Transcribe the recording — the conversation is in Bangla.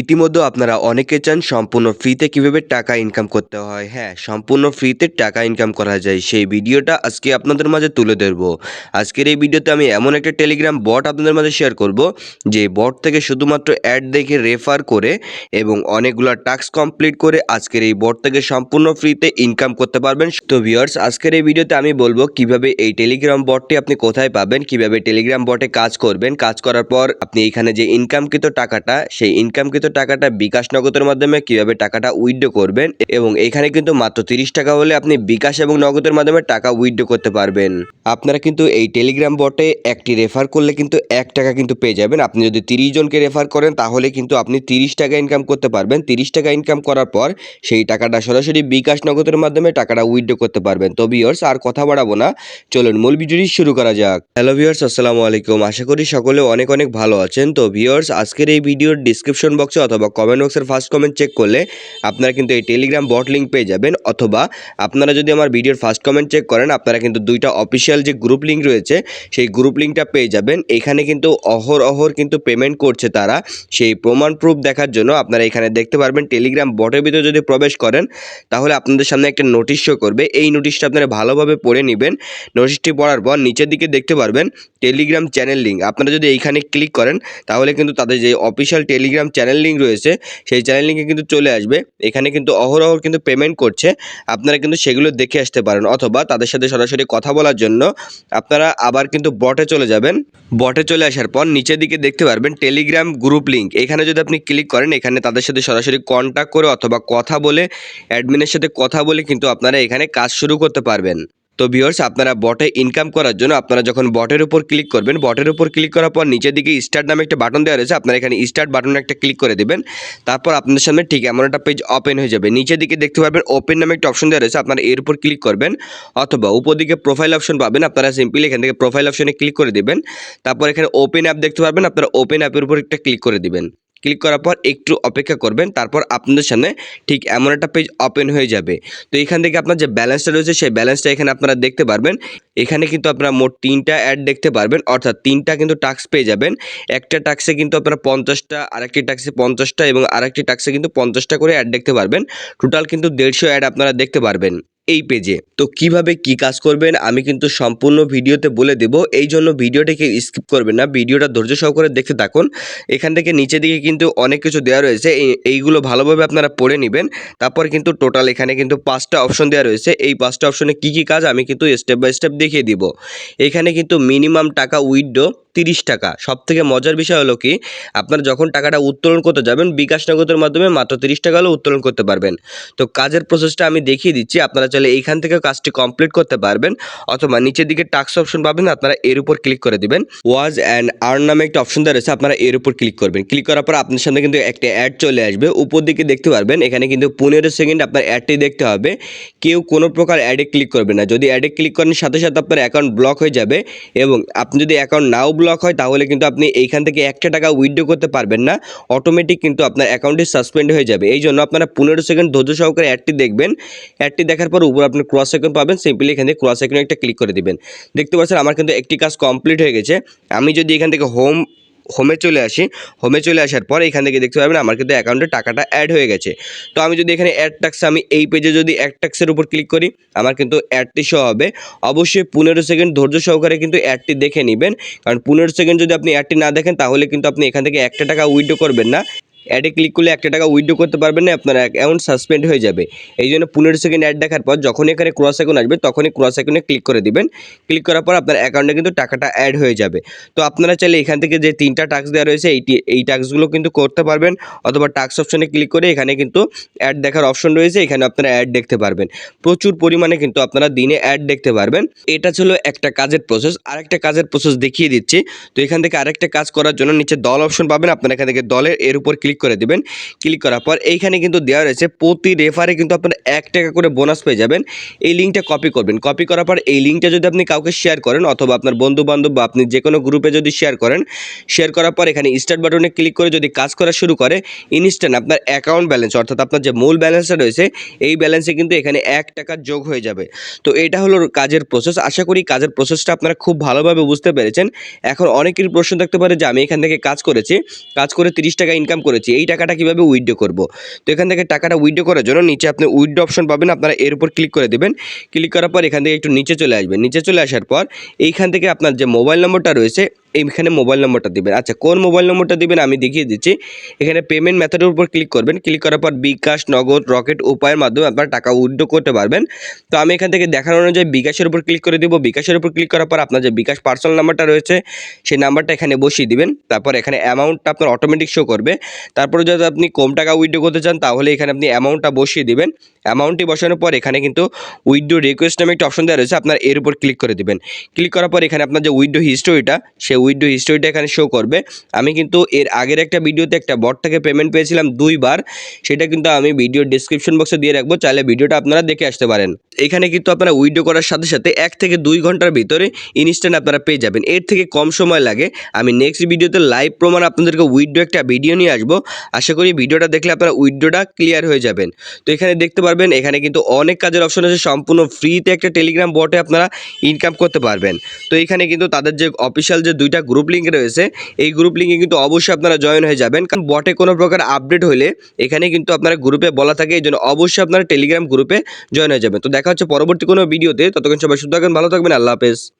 ইতিমধ্যে আপনারা অনেকে চান সম্পূর্ণ ফ্রিতে কীভাবে টাকা ইনকাম করতে হয়। হ্যাঁ সম্পূর্ণ ফ্রিতে টাকা ইনকাম করা যায়। সেই ভিডিওটা আজকে আপনাদের মাঝে তুলে ধরবো। আজকের এই ভিডিওতে আমি এমন একটা টেলিগ্রাম বট আপনাদের মাঝে শেয়ার করব, যে বট থেকে শুধুমাত্র অ্যাড দেখে রেফার করে এবং অনেকগুলো টাস্ক কমপ্লিট করে আজকের এই বট থেকে সম্পূর্ণ ফ্রিতে ইনকাম করতে পারবেন। তো ভিউয়ার্স আজকের এই ভিডিওতে আমি বলব কীভাবে এই টেলিগ্রাম বটটি আপনি কোথায় পাবেন, কীভাবে টেলিগ্রাম বটে কাজ করবেন। কাজ করার পর আপনি এখানে যে ইনকামকৃত টাকাটা, সেই ইনকামকৃত টাকাটা বিকাশ নগদের মাধ্যমে কীভাবে টাকাটা উইথড্র করবেন এবং এখানে কিন্তু মাত্র তিরিশ টাকা হলে আপনি বিকাশ এবং নগদের মাধ্যমে টাকা উইথড্র করতে পারবেন। আপনারা কিন্তু এই টেলিগ্রাম বটে একটি রেফার করলে কিন্তু এক টাকা কিন্তু পেয়ে যাবেন। আপনি যদি তিরিশ জনকে রেফার করেন, তাহলে কিন্তু আপনি তিরিশ টাকা ইনকাম করতে পারবেন। তিরিশ টাকা ইনকাম করার পর সেই টাকাটা সরাসরি বিকাশ নগদের মাধ্যমে টাকাটা উইথড্র করতে পারবেন। তো ভিউয়ার্স, আর কথা বাড়াবো না। চলুন মূল ভিডিওটি শুরু করা যাক। হ্যালো ভিউয়ার্স, আসসালামু আলাইকুম। আশা করি সকলে অনেক অনেক ভালো আছেন। তো ভিউয়ার্স, আজকের এই ভিডিওর ডিসক্রিপশন বক্সে অথবা কমেন্ট বক্সের ফার্স্ট কমেন্ট চেক করলে আপনারা কিন্তু এই টেলিগ্রাম বট লিঙ্ক পেয়ে যাবেন। অথবা আপনারা যদি আমার ভিডিওর ফার্স্ট কমেন্ট চেক করেন, আপনারা কিন্তু দুইটা অফিসিয়াল যে গ্রুপ লিঙ্ক রয়েছে, সেই গ্রুপ লিঙ্কটা পেয়ে যাবেন। এখানে কিন্তু অহর অহর কিন্তু পেমেন্ট করছে তারা। সেই প্রমাণ প্রুফ দেখার জন্য আপনারা এখানে দেখতে পারবেন টেলিগ্রাম বটের ভিতরে যদি প্রবেশ করেন, তাহলে আপনাদের সামনে একটা নোটিশ শো করবে। এই নোটিশটা আপনারা ভালোভাবে পড়ে নেবেন। নোটিশটি পড়ার পর নিচের দিকে দেখতে পারবেন টেলিগ্রাম চ্যানেল লিঙ্ক আপনারা যদি এইখানে ক্লিক করেন, তাহলে কিন্তু তাদের যে অফিসিয়াল টেলিগ্রাম চ্যানেল লিঙ্ক রয়েছে, সেই চ্যানেল লিঙ্কে কিন্তু চলে আসবে। এখানে কিন্তু অহরহ কিন্তু পেমেন্ট করছে। আপনারা কিন্তু সেগুলো দেখে আসতে পারেন অথবা তাদের সাথে সরাসরি কথা বলার জন্য আপনারা আবার কিন্তু বটে চলে যাবেন। বটে চলে আসার পর নিচের দিকে দেখতে পারবেন টেলিগ্রাম গ্রুপ লিঙ্ক এখানে যদি আপনি ক্লিক করেন, এখানে তাদের সাথে সরাসরি কন্ট্যাক্ট করে অথবা কথা বলে অ্যাডমিনের সাথে কথা বলে কিন্তু আপনারা এখানে কাজ শুরু করতে পারবেন। তো ভিওর্স আপনারা বটে ইনকাম করার জন্য আপনারা যখন বটের উপর ক্লিক করবেন বটের উপর ক্লিক করার পর নিচের দিকে স্টার্ট নামে একটা বাটন দেওয়া রয়েছে, আপনারা এখানে স্টার্ট বাটনে একটা ক্লিক করে দেবেন। তারপর আপনাদের সামনে ঠিক এমন একটা পেজ ওপেন হয়ে যাবে। নিচের দিকে দেখতে পারবেন ওপেন নামে একটা অপশন দেওয়া রয়েছে, আপনারা এর উপর ক্লিক করবেন, অথবা উপর দিকে প্রোফাইল অপশন পাবেন, আপনারা সিম্পলি এখান থেকে প্রোফাইল অপশনে ক্লিক করে দেবেন। তারপর এখানে ওপেন অ্যাপ দেখতে পারবেন, আপনারা ওপেন অ্যাপের উপর একটা ক্লিক করে দিবেন। ক্লিক করার পর একটু অপেক্ষা করবেন, তারপর আপনাদের সামনে ঠিক এমন একটা পেজ ওপেন হয়ে যাবে। তো এখান থেকে আপনার যে ব্যালেন্সটা রয়েছে, সেই ব্যালেন্সটা এখানে আপনারা দেখতে পারবেন। এখানে কিন্তু আপনারা মোট তিনটা অ্যাড দেখতে পারবেন, অর্থাৎ তিনটা কিন্তু টাস্ক পেয়ে যাবেন। একটা টাক্সে কিন্তু আপনারা পঞ্চাশটা, আরেকটি টাক্সে পঞ্চাশটা এবং আরেকটি টাক্সে কিন্তু পঞ্চাশটা করে অ্যাড দেখতে পারবেন। টোটাল কিন্তু দেড়শো অ্যাড আপনারা দেখতে পারবেন। এই পেজে তো কীভাবে কি কাজ করবেন, আমি কিন্তু সম্পূর্ণ ভিডিওতে বলে দেব। এই জন্য ভিডিওটাকে স্কিপ করবেন না, ভিডিওটা ধৈর্য সহকারে দেখতে থাকুন। এখান থেকে নিচে দিকে কিন্তু অনেক কিছু দেওয়া রয়েছে, এই- এইগুলো ভালোভাবে আপনারা পড়ে নেবেন। তারপর কিন্তু টোটাল এখানে কিন্তু পাঁচটা অপশন দেওয়া রয়েছে। এই পাঁচটা অপশনে কি কি কাজ আমি কিন্তু স্টেপ বাই স্টেপ দেখিয়ে দিব। এখানে কিন্তু মিনিমাম টাকা উইথড্র তিরিশ টাকা। সব থেকে মজার বিষয় হলো কি, আপনারা যখন টাকাটা উত্তোলন করতে যাবেন বিকাশ নগদের মাধ্যমে মাত্র তিরিশ টাকা হলেও উত্তোলন করতে পারবেন। তো কাজের প্রসেসটা আমি দেখিয়ে দিচ্ছি, আপনারা চাইলে এইখান থেকে কাজটি কমপ্লিট করতে পারবেন, অথবা নিচের দিকে টাক্স অপশন পাবেন, আপনারা এর উপর ক্লিক করে দিবেন। ওয়াজ অ্যান্ড আর্ন নামে একটা অপশন রয়েছে, আপনারা এর উপর ক্লিক করবেন। ক্লিক করার পর আপনার সামনে কিন্তু একটা অ্যাড চলে আসবে, উপর দিকে দেখতে পারবেন, এখানে কিন্তু পনেরো সেকেন্ড আপনার অ্যাডটি দেখতে হবে। কেউ কোনো প্রকার অ্যাডে ক্লিক করবে না। যদি অ্যাডে ক্লিক করেন সাথে সাথে আপনার অ্যাকাউন্ট ব্লক হয়ে যাবে, এবং আপনি যদি অ্যাকাউন্ট নাও ব্লক হয়, তাহলে কিন্তু আপনি এইখান থেকে একটা টাকা উইথড্র করতে পারবেন না। অটোমেটিক কিন্তু আপনার অ্যাকাউন্টটি সাসপেন্ড হয়ে যাবে। এই জন্য আপনারা পনেরো সেকেন্ড ধৈর্য সহকারে অ্যাডটি দেখবেন। অ্যাডটি দেখার পর উপর আপনি ক্রস আইকন পাবেন। সিম্পলি এখান থেকে ক্রস আইকনে একটা ক্লিক করে দেবেন। দেখতে পাচ্ছেন, আমার কিন্তু একটি কাজ কমপ্লিট হয়ে গেছে। আমি যদি এখান থেকে হোম হোমে চলে আসি। হোমে চলে আসার পর এখান থেকে দেখতে পাবেন আমার কিন্তু অ্যাকাউন্টে টাকাটা অ্যাড হয়ে গেছে। তো আমি যদি এখানে অ্যাড ট্যাক্স আমি এই পেজে যদি অ্যাড ট্যাক্সের উপর ক্লিক করি, আমার কিন্তু অ্যাডটি শো হবে। অবশ্যই পনেরো সেকেন্ড ধৈর্য সহকারে কিন্তু অ্যাডটি দেখে নেবেন। কারণ পনেরো সেকেন্ড যদি আপনি অ্যাডটি না দেখেন, তাহলে কিন্তু আপনি এখান থেকে একটা টাকা উইড্রো করবেন না। অ্যাডে ক্লিক করলে একটা টাকা উইথড্র করতে পারবেন না, আপনার অ্যাকাউন্ট সাসপেন্ড হয়ে যাবে। এই জন্য পনেরো সেকেন্ড অ্যাড দেখার পর যখন এখানে ক্রস আইকন আসবে, তখনই ক্রস আইকনে ক্লিক করে দিবেন। ক্লিক করার পর আপনার অ্যাকাউন্টে কিন্তু টাকাটা অ্যাড হয়ে যাবে। তো আপনারা চাইলে এখান থেকে যে তিনটা টাস্ক দেওয়া রয়েছে এইটি এই টাস্কগুলো কিন্তু করতে পারবেন। অথবা টাস্ক অপশনে ক্লিক করে এখানে কিন্তু অ্যাড দেখার অপশন রয়েছে, এখানে আপনারা অ্যাড দেখতে পারবেন। প্রচুর পরিমাণে কিন্তু আপনারা দিনে অ্যাড দেখতে পারবেন। এটা ছিল একটা কাজের প্রসেস আরেকটা কাজের প্রসেস দেখিয়ে দিচ্ছি। তো এখান থেকে আরেকটা কাজ করার জন্য নিচে দল অপশন পাবেন। আপনারা এখান থেকে দলের, এর উপর ক্লিক করে দিবেন। ক্লিক করার পর এইখানে কিন্তু দেওয়া রয়েছে প্রতি রেফারে কিন্তু আপনারা এক টাকা করে বোনাস পেয়ে যাবেন। এই লিঙ্কটা কপি করবেন। কপি করার পর এই লিঙ্কটা যদি আপনি কাউকে শেয়ার করেন অথবা আপনার বন্ধু বান্ধব বা আপনি যে কোনো গ্রুপে যদি শেয়ার করেন শেয়ার করার পর এখানে স্টার্ট বাটনে ক্লিক করে যদি কাজ করা শুরু করে ইনস্ট্যান্ট আপনার অ্যাকাউন্ট ব্যালেন্স অর্থাৎ আপনার যে মূল ব্যালেন্সটা রয়েছে, এই ব্যালেন্সে কিন্তু এখানে এক টাকা যোগ হয়ে যাবে। তো এটা হলো কাজের প্রসেস আশা করি কাজের প্রসেসটা আপনারা খুব ভালোভাবে বুঝতে পেরেছেন। এখন অনেকের প্রশ্ন থাকতে পারে যে আমি এখান থেকে কাজ করেছি, কাজ করে তিরিশ টাকা ইনকাম করেছি। করেছি, এই টাকাটা কীভাবে উইথড্র করব? তো এখান থেকে টাকাটা উইথড্র করার জন্য নিচে আপনি উইথড্র অপশন পাবেন, আপনারা এর উপর ক্লিক করে দেবেন। ক্লিক করার পর এখান থেকে একটু নিচে চলে আসবেন। নিচে চলে আসার পর এইখান থেকে আপনার যে মোবাইল নম্বরটা রয়েছে এইখানে মোবাইল নম্বরটা দিবেন। আচ্ছা কোন মোবাইল নম্বরটা দিবেন আমি দেখিয়ে দিচ্ছি। এখানে পেমেন্ট মেথডের উপর ক্লিক করবেন। ক্লিক করার পর বিকাশ, নগদ রকেট উপায়ের মাধ্যমে আপনারা টাকা উইথড্র করতে পারবেন। তো আমি এখান থেকে দেখানো অনুযায়ী বিকাশের উপর ক্লিক করে দেবো। বিকাশের উপর ক্লিক করার পর আপনার যে বিকাশ পার্সোনাল নাম্বারটা রয়েছে, সেই নাম্বারটা এখানে বসিয়ে দিবেন। তারপর এখানে অ্যামাউন্টটা আপনার অটোমেটিক শো করবে। তারপরে যদি আপনি কম টাকা উইথড্র করতে চান, তাহলে এখানে আপনি অ্যামাউন্টটা বসিয়ে দিবেন। অ্যামাউন্টটি বসানোর পর এখানে কিন্তু উইথড্র রিকোয়েস্ট নামে একটা অপশন দেওয়া রয়েছে। আপনার এর উপর ক্লিক করে দিবেন। ক্লিক করার পর এখানে আপনার যে উইথড্র হিস্টোরিটা সেই উইথড্র হিস্টোরিটা এখানে শো করবে। আমি কিন্তু এর আগের একটা ভিডিওতে একটা বট থেকে পেমেন্ট পেয়েছিলাম দুইবার। সেটা কিন্তু আমি ভিডিও ডিসক্রিপশন বক্সে দিয়ে রাখব। চাইলে ভিডিওটা আপনারা দেখে আসতে পারেন। এখানে কিন্তু আপনারা উইডো করার সাথে সাথে এক থেকে দুই ঘণ্টার ভিতরে ইনস্ট্যান্ট আপনারা পেয়ে যাবেন। এর থেকে কম সময় লাগে। আমি নেক্সট ভিডিওতে লাইভ প্রমাণ আপনাদেরকে উইডো একটা ভিডিও নিয়ে আসব। আশা করি ভিডিওটা দেখলে আপনারা উইডোটা ক্লিয়ার হয়ে যাবেন। তো এখানে দেখতে পারবেন, এখানে কিন্তু অনেক কাজের অপশন আছে। সম্পূর্ণ ফ্রিতে একটা টেলিগ্রাম বটে আপনারা ইনকাম করতে পারবেন। তো এখানে কিন্তু তাদের যে অফিসিয়াল যে দুইটা গ্রুপ লিঙ্ক রয়েছে। এই গ্রুপ লিঙ্কে কিন্তু অবশ্যই আপনারা জয়েন হয়ে যাবেন। কারণ বটে কোনো প্রকার আপডেট হলে এখানে কিন্তু আপনারা গ্রুপে বলা থাকে এই জন্য অবশ্যই আপনারা টেলিগ্রাম গ্রুপে জয়েন হয়ে যাবেন। তো দেখা হচ্ছে পরবর্তী কোনো ভিডিওতে ততক্ষণ সবাই শুধু থাকবেন ভালো থাকবেন, আল্লাহ হাফেজ।